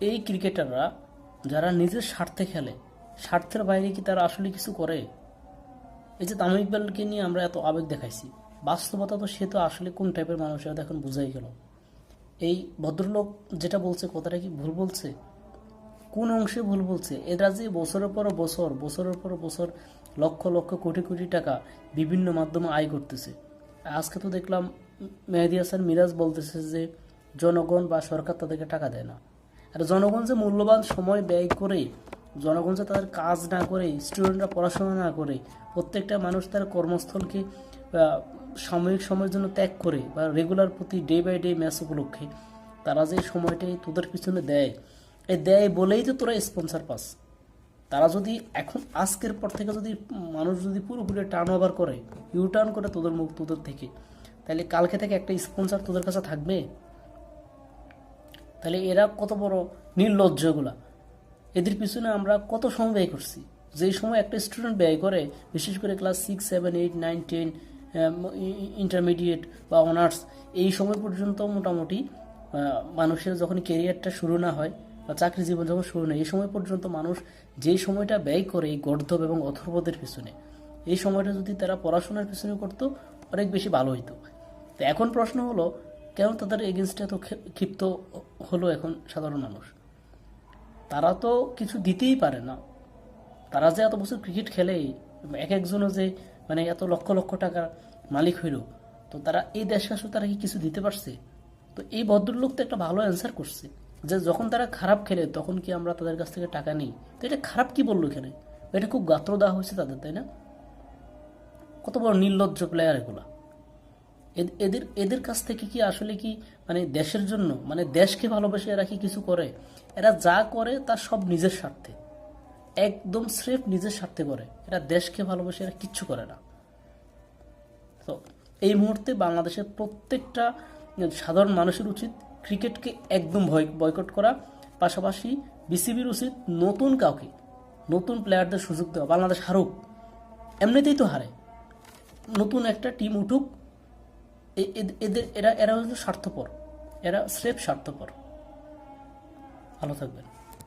এই ক্রিকেটাররা যারা নিজের স্বার্থে খেলে, স্বার্থের বাইরে কি তারা আসলে কিছু করে? এই যে তামিম ইকবালকে নিয়ে আমরা এত আবেগ দেখাইছি, বাস্তবতা তো সে তো আসলে কোন টাইপের মানুষ, এটা এখন বোঝাই গেল। এই ভদ্রলোক যেটা বলছে, কথাটা কি ভুল বলছে? কোন অংশে ভুল বলছে? এরা যে বছরের পর বছর, বছরের পর বছর লক্ষ লক্ষ কোটি কোটি টাকা বিভিন্ন মাধ্যমে আয় করতেছে। আজকে তো দেখলাম মেহেদি হাসান মিরাজ বলতেছে যে, জনগণ বা সরকার তাদেরকে টাকা দেয় না। আর জনগণ যে মূল্যবান সময় ব্যয় করে, জনগণ যে তাদের কাজ না করে স্টুডেন্টরা পড়াশোনা না করে, প্রত্যেকটা মানুষ তার কর্মস্থলকে সাময়িক সময়ের জন্য ত্যাগ করে বা রেগুলার প্রতি ডে বাই ডে ম্যাচ উপলক্ষে, তারা যে সময়টাই তোদের পিছনে দেয়, এই দেয় বলেই তো তোরা স্পন্সার পাস। তারা যদি এখন আজকের পর থেকে যদি মানুষ যদি পুরোপুরি টার্ন ওভার করে ইউ টার্ন করে তোদের মুখ তোদের থেকে, তাহলে কালকে থেকে একটা স্পন্সার তোদের কাছে থাকবে? তাহলে এরা কত বড় নির্লজ্জগুলা এদের পিছনে আমরা কত সময় ব্যয় করছি? যেই সময় একটা স্টুডেন্ট ব্যয় করে, বিশেষ করে class six seven eight nine ten intermediate বা অনার্স এই সময় পর্যন্ত মোটামুটি মানুষের যখন কেরিয়ারটা শুরু না হয় বা চাকরি জীবন যখন শুরু না এই সময় পর্যন্ত মানুষ যেই সময়টা ব্যয় করে এই গর্ধব এবং অথর্বদের পিছনে, এই সময়টা যদি তারা পড়াশোনার পিছনে করতো, অনেক বেশি ভালো হইতো। তো এখন প্রশ্ন হলো কেন তাদের এগেনস্টে এত ক্ষে- ক্ষিপ্ত হলো এখন সাধারণ মানুষ? তারা তো কিছু দিতেই পারে না। তারা যে এত বছর ক্রিকেট খেলে, এক একজনও যে মানে এত লক্ষ লক্ষ টাকার মালিক হইল, তো তারা এই দেশে আসলে তারা কি কিছু দিতে পারছে? তো এই ভদ্রলোক তো একটা ভালো অ্যান্সার করছে, যে যখন তারা খারাপ খেলে, তখন কি আমরা তাদের কাছ থেকে টাকা নিই? তো এটা খারাপ কি বলল এখানে? এটা খুব গাত্র দেওয়া হয়েছে তাদের, তাই না? কত বড় নির্লজ্জ প্লেয়ার এগুলা। এদের এদের কাছ থেকে কি আসলে কি মানে দেশের জন্য মানে দেশকে ভালোবেসে এরা কি কিছু করে? এরা যা করে তা সব নিজের স্বার্থে। একদম স্রেফ নিজের স্বার্থে করে। এরা দেশকে ভালোবেসে এরা কিচ্ছু করে না। তো এই মুহূর্তে বাংলাদেশের প্রত্যেকটা সাধারণ মানুষের উচিত ক্রিকেটকে একদম ভয়, বয়কট করা। পাশাপাশি বিসিবির উচিত নতুন কাউকে, নতুন প্লেয়ারদের সুযোগ দেওয়া। বাংলাদেশ হারুক, এমনিতেই তো হারে। নতুন একটা টিম উঠুক এদের এরা এরা হচ্ছে স্বার্থপর। এরা স্রেফ স্বার্থপর। ভালো থাকবেন।